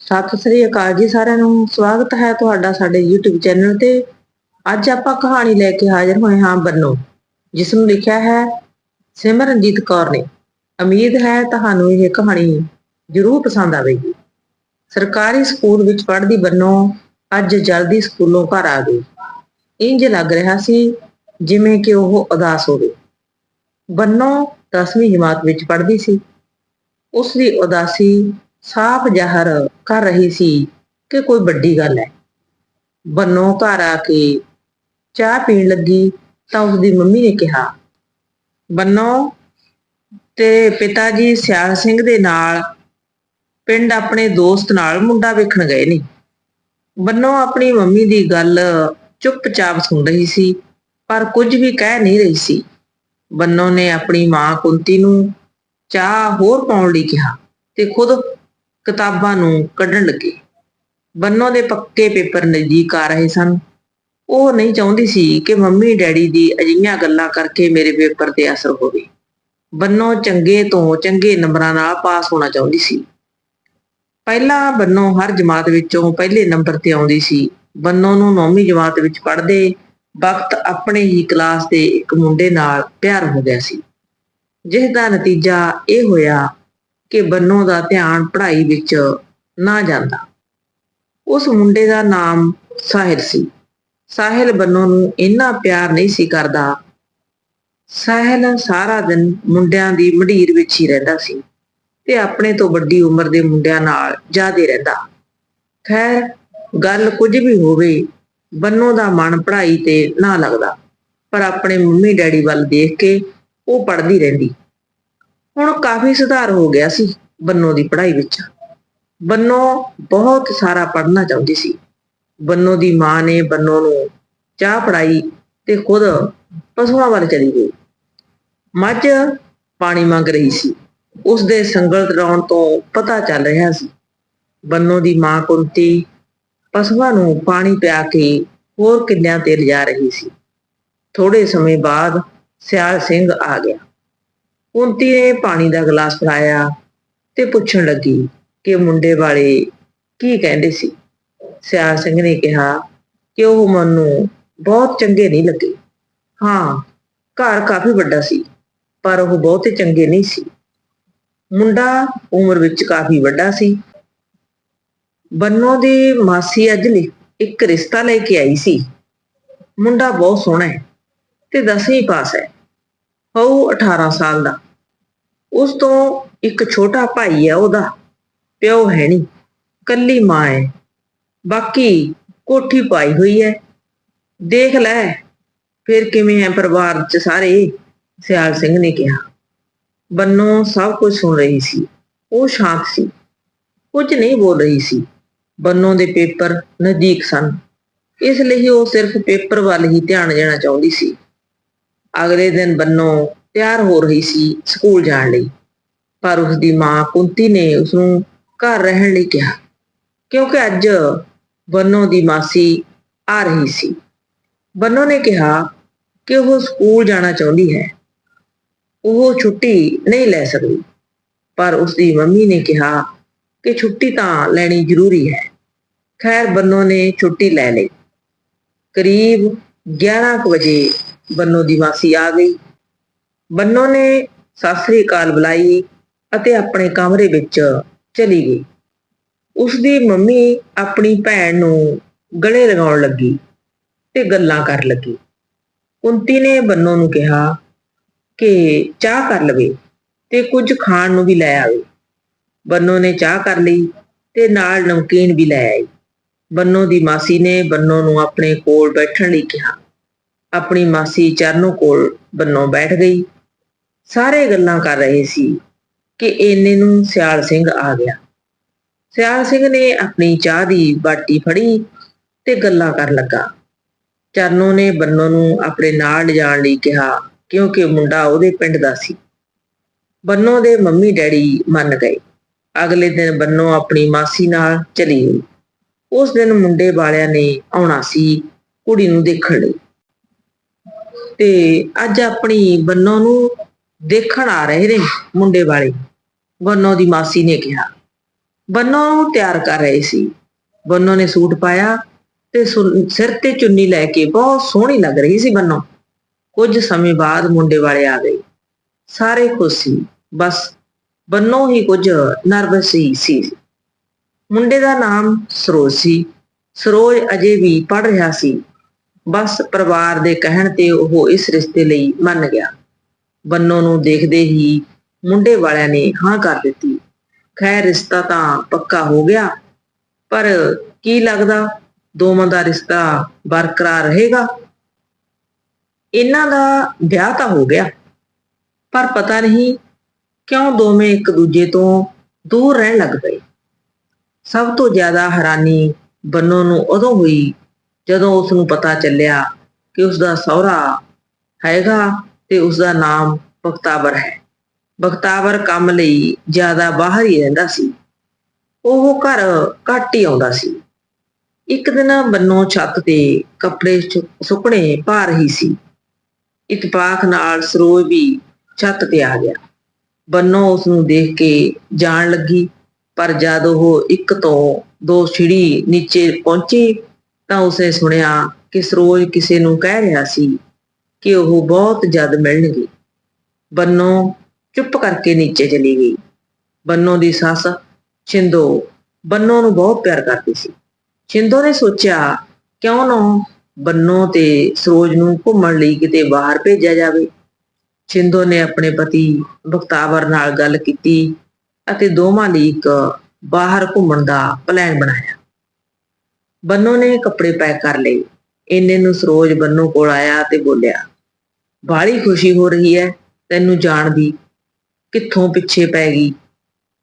ਸਤਿ ਸ੍ਰੀ ਅਕਾਲ ਜੀ ਸਾਰਿਆਂ ਨੂੰ। ਸਵਾਗਤ ਹੈ ਤੁਹਾਡਾ ਸਾਡੇ YouTube ਚੈਨਲ ਤੇ। ਅੱਜ ਆਪਾਂ ਕਹਾਣੀ ਲੈ ਕੇ ਹਾਜ਼ਰ ਹੋਏ ਹਾਂ ਬੰਨੋ ਜਿਸ ਨੂੰ ਲਿਖਿਆ ਹੈ ਸਿਮਰਨਜੀਤ ਕੌਰ ਨੇ। ਉਮੀਦ ਹੈ ਤੁਹਾਨੂੰ ਇਹ ਕਹਾਣੀ ਜ਼ਰੂਰ ਪਸੰਦ ਆਵੇਗੀ। ਸਰਕਾਰੀ ਸਕੂਲ ਵਿੱਚ ਪੜ੍ਹਦੀ ਬੰਨੋ ਅੱਜ ਜਲਦੀ ਸਕੂਲੋਂ ਘਰ ਆ ਗਈ। ਇੰਜ ਲੱਗ ਰਿਹਾ ਸੀ ਜਿਵੇਂ ਕਿ ਉਹ ਉਦਾਸ ਹੋਵੇ। ਬੰਨੋ 10ਵੀਂ ਜਮਾਤ ਵਿੱਚ ਪੜ੍ਹਦੀ ਸੀ। ਉਸ ਦੀ ਉਦਾਸੀ ਸਾਫ਼ ਜ਼ਾਹਰ ਕਰ ਰਹੀ ਸੀ ਕਿ ਕੋਈ ਵੱਡੀ ਗੱਲ ਹੈ। ਬੰਨੋ ਘਰ ਆ ਕੇ ਚਾਹ ਪੀਣ ਲੱਗੀ ਤਾਂ ਉਸ ਦੀ ਮੰਮੀ ਨੇ ਕਿਹਾ, ਬੰਨੋ ਤੇ ਪਿਤਾ ਜੀ ਸਿਆਲ ਸਿੰਘ ਦੇ ਨਾਲ ਪਿੰਡ ਆਪਣੇ ਦੋਸਤ ਨਾਲ ਮੁੰਡਾ ਵੇਖਣ ਗਏ ਨੇ। ਬੰਨੋ ਆਪਣੀ ਮੰਮੀ ਦੀ ਗੱਲ ਚੁੱਪਚਾਪ ਸੁਣ ਰਹੀ ਸੀ, ਪਰ ਕੁਝ ਵੀ ਕਹਿ ਨਹੀਂ ਰਹੀ ਸੀ। ਬੰਨੋ ਨੇ ਆਪਣੀ ਮਾਂ ਕੁੰਤੀ ਨੂੰ ਚਾਹ ਹੋਰ ਪਾਉਣ ਲਈ ਕਿਹਾ ਤੇ ਖੁਦ ਕਿਤਾਬਾਂ ਨੂੰ ਕੱਢਣ ਲੱਗੇ। ਬੰਨੋ ਦੇ ਪੱਕੇ ਪੇਪਰ ਨਜ਼ਦੀਕ ਆ ਰਹੇ ਸਨ। ਉਹ ਨਹੀਂ ਚਾਹੁੰਦੀ ਸੀ ਕਿ ਮੰਮੀ ਡੈਡੀ ਦੀ ਅਜਿਹੀਆਂ ਗੱਲਾਂ ਕਰਕੇ ਮੇਰੇ ਪੇਪਰ ਤੇ ਅਸਰ ਹੋਵੇ। ਬੰਨੋ ਚੰਗੇ ਤੋਂ ਚੰਗੇ ਨੰਬਰਾਂ ਨਾਲ ਪਾਸ ਹੋਣਾ ਚਾਹੁੰਦੀ ਸੀ। ਪਹਿਲਾਂ ਬੰਨੋ ਹਰ ਜਮਾਤ ਵਿੱਚੋਂ ਪਹਿਲੇ ਨੰਬਰ ਤੇ ਆਉਂਦੀ ਸੀ। ਬੰਨੋ ਨੂੰ 9ਵੀਂ ਜਮਾਤ ਵਿੱਚ ਪੜ੍ਹਦੇ ਵਕਤ ਆਪਣੇ ਹੀ ਕਲਾਸ ਦੇ ਇੱਕ ਮੁੰਡੇ ਨਾਲ ਪਿਆਰ ਹੋ ਗਿਆ ਸੀ। ਜਿਸ ਦਾ ਨਤੀਜਾ ਇਹ ਹੋਇਆ ਕਿ ਬੰਨੋ ਦਾ ਧਿਆਨ ਪੜ੍ਹਾਈ ਵਿੱਚ ਨਾ ਜਾਂਦਾ। ਉਸ ਮੁੰਡੇ ਦਾ ਨਾਮ ਸਾਹਿਲ ਸੀ। ਸਾਹਿਲ ਬੰਨੋ ਨੂੰ ਇੰਨਾ ਪਿਆਰ ਨਹੀਂ ਸੀ ਕਰਦਾ। ਸਾਹਿਲ ਸਾਰਾ ਦਿਨ ਮੁੰਡਿਆਂ ਦੀ ਮਢੀਰ ਵਿੱਚ ਹੀ ਰਹਿੰਦਾ ਸੀ ਤੇ ਆਪਣੇ ਤੋਂ ਵੱਡੀ ਉਮਰ ਦੇ ਮੁੰਡਿਆਂ ਨਾਲ ਜਾਦੇ ਰਹਿੰਦਾ। ਖੈਰ, ਗੱਲ ਕੁਝ ਵੀ ਹੋਵੇ, ਬੰਨੋ ਦਾ ਮਨ ਪੜ੍ਹਾਈ ਤੇ ਨਾ ਲੱਗਦਾ, ਪਰ ਆਪਣੇ ਮੰਮੀ ਡੈਡੀ ਵੱਲ ਦੇਖ ਕੇ ਉਹ ਪੜ੍ਹਦੀ ਰਹਿੰਦੀ। ਹੁਣ ਕਾਫੀ ਸੁਧਾਰ ਹੋ ਗਿਆ ਸੀ ਬੰਨੋ ਦੀ ਪੜ੍ਹਾਈ ਵਿੱਚ। ਬੰਨੋ ਬਹੁਤ ਸਾਰਾ ਪੜ੍ਹਨਾ ਚਾਹੁੰਦੀ ਸੀ। ਬੰਨੋ ਦੀ ਮਾਂ ਨੇ ਬੰਨੋ ਨੂੰ ਚਾਹ ਪੜਾਈ ਤੇ ਖੁਦ ਪਸ਼ੂਆਂ ਵੱਲ ਚਲੀ ਗਈ। ਮੱਝ ਪਾਣੀ ਮੰਗ ਰਹੀ ਸੀ। ਉਸ ਦੇ ਸੰਗਲ ਤਰਾਉਣ ਤੋਂ ਪਤਾ ਚੱਲ ਰਿਹਾ ਸੀ। ਬੰਨੋ ਦੀ ਮਾਂ ਕੁੰਤੀ ਪਸ਼ੂਆਂ ਨੂੰ ਪਾਣੀ ਪਿਆ ਕੇ ਹੋਰ ਕਿੱਲਿਆਂ ਤੇ ਲਿਜਾ ਰਹੀ ਸੀ। ਥੋੜੇ ਸਮੇਂ ਬਾਅਦ ਸਿਆਲ ਸਿੰਘ ਆ ਗਿਆ। ਕੁੰਤੀ ਨੇ ਪਾਣੀ ਦਾ ਗਲਾਸ ਫੜਾਇਆ ਤੇ ਪੁੱਛਣ ਲੱਗੀ ਕਿ ਮੁੰਡੇ ਵਾਲੇ ਕੀ ਕਹਿੰਦੇ ਸੀ? ਸਿਆਰ ਸਿੰਘ ਨੇ ਕਿਹਾ ਕਿ ਉਹ ਮੈਨੂੰ ਬਹੁਤ ਚੰਗੇ ਨਹੀਂ ਲੱਗੇ। ਹਾਂ, ਘਰ ਕਾਫੀ ਵੱਡਾ ਸੀ, ਪਰ ਉਹ ਬਹੁਤੇ ਚੰਗੇ ਨਹੀਂ ਸੀ। ਮੁੰਡਾ ਉਮਰ ਵਿੱਚ ਕਾਫੀ ਵੱਡਾ ਸੀ। ਬੰਨੋ ਦੀ ਮਾਸੀ ਅੱਜ ਲਈ ਇੱਕ ਰਿਸ਼ਤਾ ਲੈ ਕੇ ਆਈ ਸੀ। ਮੁੰਡਾ ਬਹੁਤ ਸੋਹਣਾ ਹੈ ਤੇ 10ਵੀਂ ਪਾਸ ਹੈ। ਹੋਊ 18 ਸਾਲ ਦਾ। ਉਸ ਤੋਂ ਇੱਕ ਛੋਟਾ ਭਾਈ ਹੈ ਉਹਦਾ, ਪਿਓ ਹੈ ਨਹੀਂ, ਕੱਲੀ ਮਾਂ ਹੈ। ਬਾਕੀ ਕੋਠੀ ਪਾਈ ਹੋਈ ਹੈ। ਦੇਖ ਲੈ, ਫਿਰ ਕਿਵੇਂ ਹੈ ਪਰਿਵਾਰ ਚ ਸਾਰੇ, ਸਿਆਲ ਸਿੰਘ ਨੇ ਕਿਹਾ। ਬੰਨੋ ਸਭ ਕੁਝ ਸੁਣ ਰਹੀ ਸੀ। ਉਹ ਸ਼ਾਂਤ ਸੀ। ਕੁਝ ਨਹੀਂ ਬੋਲ ਰਹੀ ਸੀ। ਬੰਨੋ ਦੇ ਪੇਪਰ ਨਜ਼ਦੀਕ ਸਨ। ਇਸ ਲਈ ਉਹ ਸਿਰਫ ਪੇਪਰ ਵੱਲ ਹੀ ਧਿਆਨ ਦੇਣਾ ਚਾਹੁੰਦੀ ਸੀ। ਅਗਲੇ ਦਿਨ ਬੰਨੋ ਤਿਆਰ ਹੋ ਰਹੀ ਸੀ ਸਕੂਲ ਜਾਣ ਲਈ। ਪਰ ਉਸ ਦੀ ਮਾਂ ਕੁੰਤੀ ਨੇ ਉਸ ਨੂੰ ਘਰ ਰਹਿਣ ਲਈ ਕਿਹਾ, ਕਿਉਂਕਿ ਅੱਜ ਬੰਨੋ ਦੀ ਮਾਸੀ ਆ ਰਹੀ ਸੀ। ਬੰਨੋ ਨੇ ਕਿਹਾ ਕਿ ਉਹ ਸਕੂਲ ਜਾਣਾ ਚਾਹੁੰਦੀ ਹੈ। ਉਹ ਛੁੱਟੀ ਨਹੀਂ ਲੈ ਸਕਦੀ। ਪਰ ਉਸ ਦੀ ਮੰਮੀ ਨੇ ਕਿਹਾ ਕਿ ਛੁੱਟੀ ਤਾਂ ਲੈਣੀ ਜ਼ਰੂਰੀ ਹੈ। ਖੈਰ, ਬੰਨੋ ਨੇ ਛੁੱਟੀ ਲੈ ਲਈ। ਕਰੀਬ 11 ਕੁ ਵਜੇ ਬੰਨੋ ਦੀ ਮਾਸੀ ਆ ਗਈ। ਬੰਨੋ ਨੇ ਸਤਿ ਸ੍ਰੀ ਅਕਾਲ ਬੁਲਾਈ ਅਤੇ ਆਪਣੇ ਕਮਰੇ ਵਿੱਚ ਚਲੀ ਗਈ। ਉਸ ਦੀ ਮੰਮੀ ਆਪਣੀ ਭੈਣ ਨੂੰ ਗਲੇ ਲਗਾਉਣ ਲੱਗੀ ਤੇ ਗੱਲਾਂ ਕਰ ਲੱਗੀ। ਕੁੰਤੀ ਨੇ ਬੰਨੋ ਨੂੰ ਕਿਹਾ ਕਿ ਚਾਹ ਕਰ ਲਵੇ ਤੇ ਕੁਝ ਖਾਣ ਨੂੰ ਵੀ ਲੈ ਆਵੇ। ਬੰਨੋ ਨੇ ਚਾਹ ਕਰ ਲਈ ਤੇ ਨਾਲ ਨਮਕੀਨ ਵੀ ਲੈ ਆਈ। ਬੰਨੋ ਦੀ ਮਾਸੀ ਨੇ ਬੰਨੋ ਨੂੰ ਆਪਣੇ ਕੋਲ ਬੈਠਣ ਲਈ ਕਿਹਾ। ਆਪਣੀ ਮਾਸੀ ਚਰਨੋ ਕੋਲ ਬੰਨੋ ਬੈਠ ਗਈ। ਸਾਰੇ ਗੱਲਾਂ ਕਰ ਰਹੇ ਸੀ ਕਿ ਇੰਨੇ ਨੂੰ ਸਿਆਲ ਸਿੰਘ ਆ ਗਿਆ। ਸਿਆਲ ਸਿੰਘ ਨੇ ਆਪਣੀ ਚਾਹ ਦੀ ਬਾਟੀ ਫੜੀ ਤੇ ਗੱਲਾਂ ਕਰਨ ਲੱਗਾ। ਚਰਨੋ ਨੇ ਬੰਨੋ ਨੂੰ ਆਪਣੇ ਨਾਲ ਲਿਜਾਣ ਲਈ ਕਿਹਾ, ਕਿਉਂਕਿ ਮੁੰਡਾ ਉਹਦੇ ਪਿੰਡ ਦਾ ਸੀ। ਬੰਨੋ ਦੇ ਮੰਮੀ ਡੈਡੀ ਮੰਨ ਗਏ। ਅਗਲੇ ਦਿਨ ਬੰਨੋ ਆਪਣੀ ਮਾਸੀ ਨਾਲ ਚਲੀ ਗਈ। ਉਸ ਦਿਨ ਮੁੰਡੇ ਵਾਲਿਆਂ ਨੇ ਆਉਣਾ ਸੀ ਕੁੜੀ ਨੂੰ ਦੇਖਣ ਲਈ। ਤੇ ਅੱਜ ਆਪਣੀ ਬੰਨੋ ਨੂੰ ਦੇਖਣ ਆ ਰਹੇ ਨੇ ਮੁੰਡੇ ਵਾਲੇ। ਬੰਨੋ ਦੀ ਮਾਸੀ ਨੇ ਕਿਹਾ। ਬੰਨੋ ਨੂੰ ਤਿਆਰ ਕਰ ਰਹੇ ਸੀ। ਬੰਨੋ ਨੇ ਸੂਟ ਪਾਇਆ ਤੇ ਸਿਰ ਤੇ ਚੁੰਨੀ ਲੈ ਕੇ ਬਹੁਤ ਸੋਹਣੀ ਲੱਗ ਰਹੀ ਸੀ ਬੰਨੋ। ਕੁਝ ਸਮੇਂ ਬਾਅਦ ਮੁੰਡੇ ਵਾਲੇ ਆ ਗਏ। ਸਾਰੇ ਖੁਸ਼ ਸੀ। ਬਸ ਬੰਨੋ ਹੀ ਕੁਝ ਨਰਵਸ ਹੀ ਸੀ। ਮੁੰਡੇ ਦਾ ਨਾਮ ਸਰੋਜ ਸੀ। ਸਰੋਜ ਅਜੇ ਵੀ ਪੜ ਰਿਹਾ ਸੀ। ਬਸ ਪਰਿਵਾਰ ਦੇ ਕਹਿਣ ਤੇ ਉਹ ਇਸ ਰਿਸ਼ਤੇ ਲਈ ਮੰਨ ਗਿਆ। ਬੰਨੋ ਨੂੰ ਦੇਖਦੇ ਹੀ ਮੁੰਡੇ ਵਾਲਿਆਂ ਨੇ ਹਾਂ ਕਰ ਦਿੱਤੀ। ਖੈਰ, ਰਿਸ਼ਤਾ ਤਾਂ ਪੱਕਾ ਹੋ ਗਿਆ, ਪਰ ਕੀ ਲੱਗਦਾ ਦੋਵਾਂ ਦਾ ਰਿਸ਼ਤਾ ਬਰਕਰਾਰ ਰਹੇਗਾ? ਇਹਨਾਂ ਦਾ ਵਿਆਹ ਤਾਂ ਹੋ ਗਿਆ, ਪਰ ਪਤਾ ਨਹੀਂ ਕਿਉਂ ਦੋਵੇਂ ਇੱਕ ਦੂਜੇ ਤੋਂ ਦੂਰ ਰਹਿਣ ਲੱਗ ਪਏ। ਸਭ ਤੋਂ ਜ਼ਿਆਦਾ ਹੈਰਾਨੀ ਬੰਨੋ ਨੂੰ ਉਦੋਂ ਹੋਈ ਜਦੋਂ ਉਸ ਨੂੰ ਪਤਾ ਚੱਲਿਆ ਕਿ ਉਸ ਦਾ ਸਹੁਰਾ ਹੈਗਾ ਤੇ ਉਸ ਦਾ ਨਾਮ ਬਖਤਾਵਰ ਹੈ। ਬਖਤਾਵਰ ਕੰਮ ਲਈ ਜ਼ਿਆਦਾ ਬਾਹਰ ਹੀ ਰਹਿੰਦਾ ਸੀ। ਉਹ ਘਰ ਘੱਟ ਹੀ ਆਉਂਦਾ ਸੀ। ਇੱਕ ਦਿਨ ਬੰਨੋ ਛੱਤ ਤੇ ਕੱਪੜੇ ਸੁੱਕਣੇ ਪਾ ਰਹੀ ਸੀ। ਇਤਫਾਕ ਨਾਲ ਸਰੋਜ ਵੀ ਛੱਤ ਤੇ ਆ ਗਿਆ। ਬੰਨੋ ਉਸ ਨੂੰ ਦੇਖ ਕੇ ਜਾਣ ਲੱਗੀ, ਪਰ ਜਦ ਉਹ ਇੱਕ ਤੋਂ ਦੋ ਸੀੜੀ ਨੀਚੇ ਪਹੁੰਚੀ ਤਾਂ ਉਸੇ ਸੁਣਿਆ ਕਿ ਸਰੋਜ ਕਿਸੇ ਨੂੰ ਕਹਿ ਰਿਹਾ ਸੀ ਕਿ ਉਹ ਬਹੁਤ ਜਦ ਮਿਲਣਗੇ ਬੰਨੋ ਚੁੱਪ ਕਰਕੇ ਨੀਚੇ ਚਲੀ ਗਈ। ਬੰਨੋ ਦੀ ਸੱਸ ਛਿੰਦੋ, ਬੰਨੋ ਨੂੰ ਬਹੁਤ ਪਿਆਰ ਕਰਦੀ ਸੀ। ਛਿੰਦੋ ਨੇ ਸੋਚਿਆ, ਕਿਉਂ ਨਾ ਬੰਨੋ ਤੇ ਸਰੋਜ ਨੂੰ ਘੁੰਮਣ ਲਈ ਕਿਤੇ ਬਾਹਰ ਭੇਜਿਆ ਜਾਵੇ। ਛਿੰਦੋ ਨੇ ਆਪਣੇ ਪਤੀ ਬਖਤਾਵਰ ਨਾਲ ਗੱਲ ਕੀਤੀ ਅਤੇ ਦੋਵਾਂ ਲਈ ਇੱਕ ਬਾਹਰ ਘੁੰਮਣ ਦਾ ਪਲਾਨ ਬਣਾਇਆ। ਬੰਨੋ ਨੇ ਕੱਪੜੇ ਪੈਕ ਕਰ ਲਏ। ਇੰਨੇ ਨੂੰ ਸਰੋਜ ਬੰਨੋ ਕੋਲ ਆਇਆ ਤੇ ਬੋਲਿਆ ਬਾਹਲੀ ਖੁਸ਼ੀ ਹੋ ਰਹੀ ਹੈ ਤੈਨੂੰ ਜਾਣ ਦੀ। ਕਿੱਥੋਂ ਪਿੱਛੇ ਪੈ ਗਈ?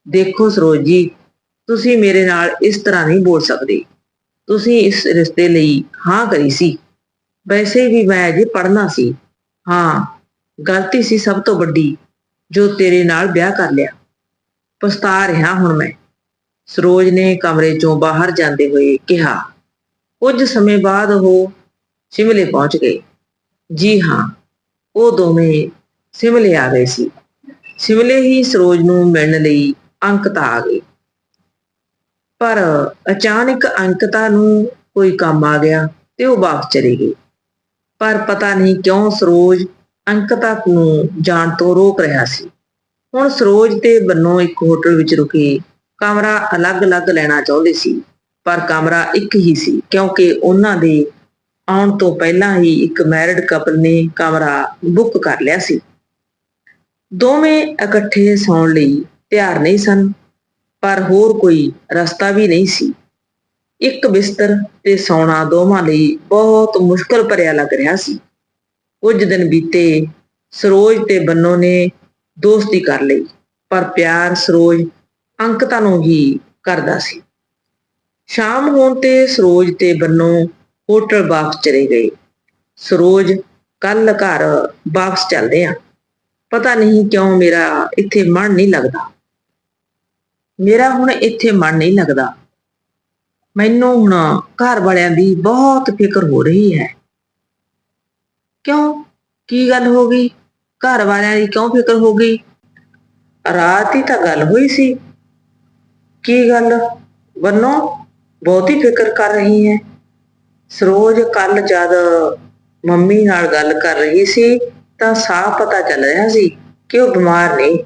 ਦੇਖੋ ਸਰੋਜ ਜੀ, ਤੁਸੀਂ ਮੇਰੇ ਨਾਲ ਇਸ ਤਰ੍ਹਾਂ ਨਹੀਂ ਬੋਲ ਸਕਦੇ। ਤੁਸੀਂ ਇਸ ਰਿਸ਼ਤੇ ਲਈ ਹਾਂ ਕਰੀ ਸੀ। ਵੈਸੇ ਵੀ ਮੈਂ ਅਜੇ ਪੜ੍ਹਨਾ ਸੀ। ਹਾਂ, ਗਲਤੀ ਸੀ ਸਭ ਤੋਂ ਵੱਡੀ, ਜੋ ਤੇਰੇ ਨਾਲ ਵਿਆਹ ਕਰ ਲਿਆ। ਪਛਤਾ ਰਿਹਾ ਹੁਣ ਮੈਂ। ਸਰੋਜ ਨੇ ਕਮਰੇ ਚੋਂ ਬਾਹਰ ਜਾਂਦੇ ਹੋਏ ਕਿਹਾ, ਕੁਝ ਸਮੇਂ ਬਾਅਦ ਉਹ ਸਿਮਲੇ ਪਹੁੰਚ ਗਏ। ਜੀ ਹਾਂ ਉਹ ਦੋਵੇਂ ਸਿਮਲੇ ਆ ਗਏ ਸੀ। ਸਿਮਲੇ ਹੀ ਸਰੋਜ ਨੂੰ ਮਿਲਣ ਲਈ ਅੰਕਤਾ ਆ ਗਈ ਪਰ ਅਚਾਨਕ ਅੰਕਤਾ ਨੂੰ ਕੋਈ ਕੰਮ ਆ ਗਿਆ ਤੇ ਉਹ ਵਾਪਸ ਚਲੀ ਗਈ ਪਰ ਪਤਾ ਨਹੀਂ ਕਿਉਂ ਸਰੋਜ ਅੰਕਤਾ ਨੂੰ ਜਾਣ ਤੋਂ ਰੋਕ ਰਿਹਾ ਸੀ। ਹੁਣ ਸਰੋਜ ਤੇ ਬੰਨੋ ਇੱਕ ਹੋਟਲ ਵਿੱਚ ਰੁਕੇ ਕਮਰਾ ਅਲੱਗ-ਅਲੱਗ ਲੈਣਾ ਚਾਹੁੰਦੇ ਸੀ, ਪਰ ਕਮਰਾ ਇੱਕ ਹੀ ਸੀ, ਕਿਉਂਕਿ ਉਹਨਾਂ ਦੇ ਆਉਣ ਤੋਂ ਪਹਿਲਾਂ ਹੀ ਇੱਕ ਮੈਰਿਡ ਕਪਲ ਨੇ ਕਮਰਾ ਬੁੱਕ ਕਰ ਲਿਆ ਸੀ। ਦੋਵੇਂ ਇਕੱਠੇ ਸੌਣ ਲਈ ਤਿਆਰ ਨਹੀਂ ਸਨ, ਪਰ ਹੋਰ ਕੋਈ ਰਸਤਾ ਵੀ ਨਹੀਂ ਸੀ। ਇੱਕ ਬਿਸਤਰ ਤੇ ਸੌਣਾ ਦੋਵਾਂ ਲਈ ਬਹੁਤ ਮੁਸ਼ਕਲ ਭਰਿਆ ਲੱਗ ਰਿਹਾ ਸੀ। ਕੁਝ ਦਿਨ ਬੀਤੇ ਸਰੋਜ ਤੇ ਬੰਨੋ ਨੇ ਦੋਸਤੀ ਕਰ ਲਈ, ਪਰ ਪਿਆਰ ਸਰੋਜ ਅੰਕਤਾ ਨੂੰ ਹੀ ਕਰਦਾ ਸੀ। ਸ਼ਾਮ ਹੋਣ ਤੇ ਸਰੋਜ ਤੇ ਬੰਨੋ ਹੋਟਲ ਵਾਪਸ ਚਲੇ ਗਏ। ਸਰੋਜ ਕੱਲ ਘਰ ਵਾਪਸ ਚੱਲਦੇ ਆ। ਪਤਾ ਨਹੀਂ ਕਿਉਂ ਮੇਰਾ ਇੱਥੇ ਮਨ ਨਹੀਂ ਲੱਗਦਾ। ਮੇਰਾ ਹੁਣ ਇੱਥੇ ਮਨ ਨਹੀਂ ਲੱਗਦਾ। ਮੈਨੂੰ ਹੁਣ ਘਰ ਵਾਲਿਆਂ ਦੀ ਬਹੁਤ ਫਿਕਰ ਹੋ ਰਹੀ ਹੈ। ਕਿਉਂ? ਕੀ ਗੱਲ ਹੋ ਗਈ? ਘਰ ਵਾਲਿਆਂ ਦੀ ਕਿਉਂ ਫਿਕਰ ਹੋ ਗਈ? ਰਾਤ ਹੀ ਤਾਂ ਗੱਲ ਹੋਈ ਸੀ। ਕੀ ਗੱਲ? ਬੰਨੋ ਬਹੁਤੀ ਫਿਕਰ ਕਰ ਰਹੀ ਹੈ। ਸਰੋਜ ਕੱਲ ਜਦ ਮੰਮੀ ਨਾਲ ਗੱਲ ਕਰ ਰਹੀ ਸੀ, ਤਾਂ ਸਾਫ਼ ਪਤਾ ਚੱਲ ਰਿਹਾ ਸੀ ਕਿ ਉਹ ਬਿਮਾਰ ਨਹੀਂ।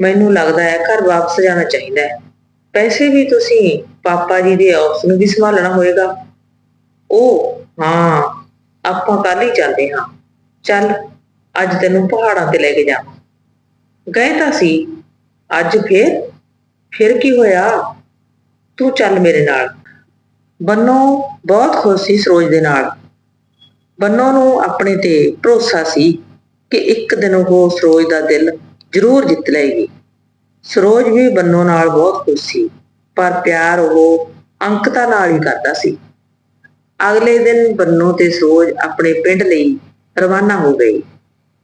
ਮੈਨੂੰ ਲੱਗਦਾ ਹੈ ਘਰ ਵਾਪਸ ਜਾਣਾ ਚਾਹੀਦਾ ਹੈ। ਪੈਸੇ ਵੀ ਤੁਸੀਂ ਪਾਪਾ ਜੀ ਦੇ ਆਫਿਸ ਨੂੰ ਵੀ ਸੰਭਾਲਣਾ ਹੋਏਗਾ। ਉਹ ਹਾਂ, ਆਪਾਂ ਕੱਲ ਹੀ ਚੱਲਦੇ ਹਾਂ। ਚੱਲ, ਅੱਜ ਤੈਨੂੰ ਪਹਾੜਾਂ ਤੇ ਲੈ ਕੇ ਜਾਵਾਂ ਗਏ ਤਾਂ ਸੀ। ਅੱਜ ਫੇਰ? ਫਿਰ ਕੀ ਹੋਇਆ? ਤੂੰ ਚੱਲ ਮੇਰੇ ਨਾਲ। ਬੰਨੋ ਬਹੁਤ ਖੁਸ਼ ਸੀ ਸਰੋਜ ਦੇ ਨਾਲ। ਬੰਨੋ ਨੂੰ ਆਪਣੇ ਤੇ ਭਰੋਸਾ ਸੀ ਕਿ ਇੱਕ ਦਿਨ ਉਹ ਸਰੋਜ ਦਾ ਦਿਲ ਜ਼ਰੂਰ ਜਿੱਤ ਲਏਗੀ। ਸਰੋਜ ਵੀ ਬੰਨੋ ਨਾਲ ਬਹੁਤ ਖੁਸ਼ ਸੀ, ਪਰ ਪਿਆਰ ਉਹ ਅੰਕਤਾ ਨਾਲ ਹੀ ਕਰਦਾ ਸੀ। ਅਗਲੇ ਦਿਨ ਬੰਨੋ ਤੇ ਸਰੋਜ ਆਪਣੇ ਪਿੰਡ ਲਈ ਰਵਾਨਾ ਹੋ ਗਏ।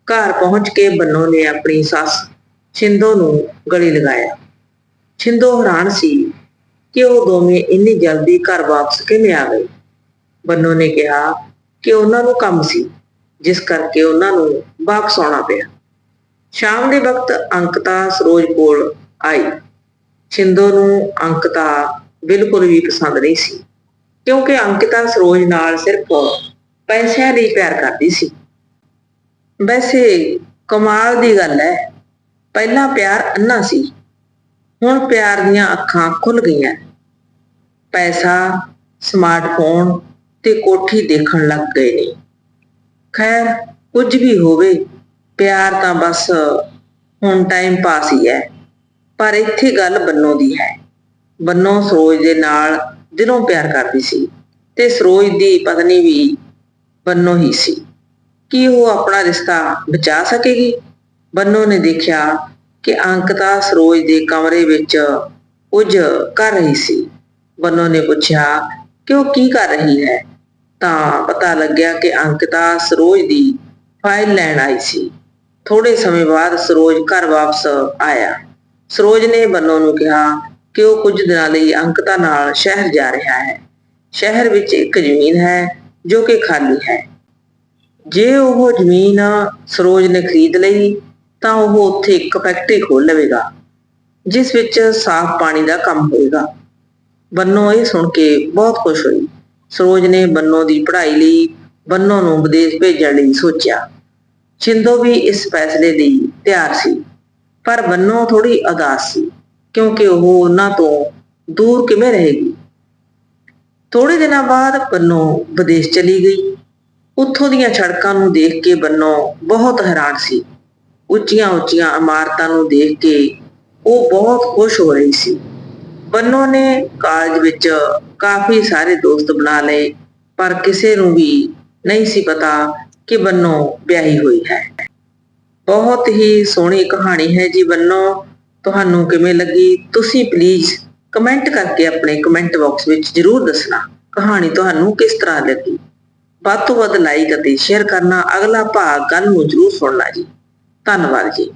ਘਰ ਪਹੁੰਚ ਕੇ ਬੰਨੋ ਨੇ ਆਪਣੀ ਸੱਸ ਛਿੰਦੋ ਨੂੰ ਗਲੀ ਲਗਾਇਆ। ਛਿੰਦੋ ਹੈਰਾਨ ਸੀ ਕਿ ਉਹ ਦੋਵੇਂ ਇੰਨੀ ਜਲਦੀ ਘਰ ਵਾਪਸ ਕਿਵੇਂ ਆ ਗਏ? ਬੰਨੋ ਨੇ ਕਿਹਾ ਕਿ ਉਹਨਾਂ ਨੂੰ ਕੰਮ ਸੀ, ਜਿਸ ਕਰਕੇ ਉਹਨਾਂ ਨੂੰ ਵਾਪਸ ਆਉਣਾ ਪਿਆ। ਸ਼ਾਮ ਦੇ ਵਕਤ ਅੰਕਤਾ ਸਰੋਜ ਕੋਲ ਆਈ। ਛਿੰਦੋ ਨੂੰ ਅੰਕਤਾ ਬਿਲਕੁਲ ਵੀ ਪਸੰਦ ਨਹੀਂ ਸੀ, ਕਿਉਂਕਿ ਅੰਕਿਤਾ ਸਰੋਜ ਨਾਲ ਸਿਰਫ ਪੈਸਿਆਂ ਲਈ ਪਿਆਰ ਕਰਦੀ ਸੀ। ਵੈਸੇ ਕਮਾਲ ਦੀ ਗੱਲ ਹੈ, ਪਹਿਲਾਂ ਪਿਆਰ ਅੰਨਾ ਸੀ, ਹੁਣ ਪਿਆਰ ਦੀਆਂ ਅੱਖਾਂ ਖੁੱਲ ਗਈਆਂ। ਪੈਸਾ ਸਮਾਰਟਫੋਨ ਤੇ ਕੋਠੀ ਦੇਖਣ ਲੱਗ ਗਏ ਨੇ। ਖੈਰ, ਕੁਝ ਵੀ ਹੋਵੇ, ਪਿਆਰ ਤਾਂ ਬਸ ਹੁਣ ਟਾਈਮ ਪਾਸ ਹੀ ਹੈ। ਪਰ ਇੱਥੇ ਗੱਲ ਬੰਨੋ ਦੀ ਹੈ। ਬੰਨੋ ਸਰੋਜ ਦੇ ਨਾਲ ਦਿਲੋਂ ਪਿਆਰ ਕਰਦੀ ਸੀ ਤੇ ਸਰੋਜ ਦੀ ਪਤਨੀ ਵੀ ਬੰਨੋ ਹੀ ਸੀ। ਕੀ ਉਹ ਆਪਣਾ ਰਿਸ਼ਤਾ ਬਚਾ ਸਕੇਗੀ? ਬੰਨੋ ਨੇ ਦੇਖਿਆ ਕਿ ਅੰਕਤਾ ਸਰੋਜ ਦੇ ਕਮਰੇ ਵਿੱਚ ਕੁਝ ਕਰ ਰਹੀ ਸੀ। ਬੰਨੋ ਨੇ ਪੁੱਛਿਆ ਕਿ ਉਹ ਕੀ ਕਰ ਰਹੀ ਹੈ? ਤਾਂ ਪਤਾ ਲੱਗਿਆ ਕਿ ਅੰਕਿਤਾ ਸਰੋਜ ਦੀ ਫਾਈਲ ਲੈਣ ਆਈ ਸੀ। ਥੋੜੇ ਸਮੇਂ ਬਾਅਦ ਸਰੋਜ ਘਰ ਵਾਪਸ ਆਇਆ। ਸਰੋਜ ਨੇ ਬੰਨੋ ਨੂੰ ਕਿਹਾ ਕਿ ਉਹ ਕੁਝ ਦਿਨਾਂ ਲਈ ਅੰਕਿਤਾ ਨਾਲ ਸ਼ਹਿਰ ਜਾ ਰਿਹਾ ਹੈ। ਸ਼ਹਿਰ ਵਿੱਚ ਇੱਕ ਜ਼ਮੀਨ ਹੈ ਜੋ ਕਿ ਖਾਲੀ ਹੈ। ਜੇ ਉਹ ਜ਼ਮੀਨ ਸਰੋਜ ਨੇ ਖਰੀਦ ਲਈ, ਤਾਂ ਉਹ ਉੱਥੇ ਇੱਕ ਫੈਕਟਰੀ ਖੋਲ ਲਵੇਗਾ, ਜਿਸ ਵਿੱਚ ਸਾਫ਼ ਪਾਣੀ ਦਾ ਕੰਮ ਹੋਵੇਗਾ। ਬੰਨੋ ਇਹ ਸੁਣ ਕੇ ਬਹੁਤ ਖੁਸ਼ ਹੋਈ। ਸਰੋਜ ਨੇ ਬੰਨੋ ਦੀ ਪੜ੍ਹਾਈ ਲਈ ਬੰਨੋ ਨੂੰ ਵਿਦੇਸ਼ ਭੇਜਣ ਲਈ ਸੋਚਿਆ। ਛਿੰਦੋ ਵੀ ਇਸ ਫੈਸਲੇ ਲਈ ਤਿਆਰ ਸੀ, ਪਰ ਬੰਨੋ ਥੋੜੀ ਉਦਾਸ ਸੀ, ਕਿਉਂਕਿ ਉਹ ਉਹਨਾਂ ਤੋਂ ਦੂਰ ਕਿਵੇਂ ਰਹੇਗੀ? ਥੋੜੇ ਦਿਨਾਂ ਬਾਅਦ ਬੰਨੋ ਵਿਦੇਸ਼ ਚਲੀ ਗਈ। ਉੱਥੋਂ ਦੀਆਂ ਸੜਕਾਂ ਨੂੰ ਦੇਖ ਕੇ ਬੰਨੋ ਬਹੁਤ ਹੈਰਾਨ ਸੀ। ਉੱਚੀਆਂ ਉੱਚੀਆਂ ਇਮਾਰਤਾਂ ਨੂੰ ਦੇਖ ਕੇ ਉਹ ਬਹੁਤ ਖੁਸ਼ ਹੋ ਰਹੀ ਸੀ। ਬੰਨੋ ਨੇ ਕਾਲਜ ਵਿੱਚ ਕਾਫੀ ਸਾਰੇ ਦੋਸਤ ਬਣਾ ਲਏ, ਪਰ ਕਿਸੇ ਨੂੰ ਵੀ ਨਹੀਂ ਸੀ ਪਤਾ ਕਿ ਬੰਨੋ ਵਿਆਹੀ ਹੋਈ ਹੈ। ਬਹੁਤ ਹੀ ਸੋਹਣੀ ਕਹਾਣੀ ਹੈ ਜੀ ਬੰਨੋ। ਤੁਹਾਨੂੰ ਕਿਵੇਂ ਲੱਗੀ? ਤੁਸੀਂ ਪਲੀਜ਼ ਕਮੈਂਟ ਕਰਕੇ ਆਪਣੇ ਕਮੈਂਟ ਬਾਕਸ ਵਿੱਚ ਜਰੂਰ ਦੱਸਣਾ। ਕਹਾਣੀ ਤੁਹਾਨੂੰ ਕਿਸ ਤਰ੍ਹਾਂ ਲੱਗੀ? ਵੱਧ ਤੋਂ ਵੱਧ ਲਾਈਕ ਅਤੇ ਸ਼ੇਅਰ ਕਰਨਾ। ਅਗਲਾ ਭਾਗ ਕੱਲ ਨੂੰ ਜਰੂਰ ਸੁਣਨਾ ਜੀ। ਧੰਨਵਾਦ ਜੀ।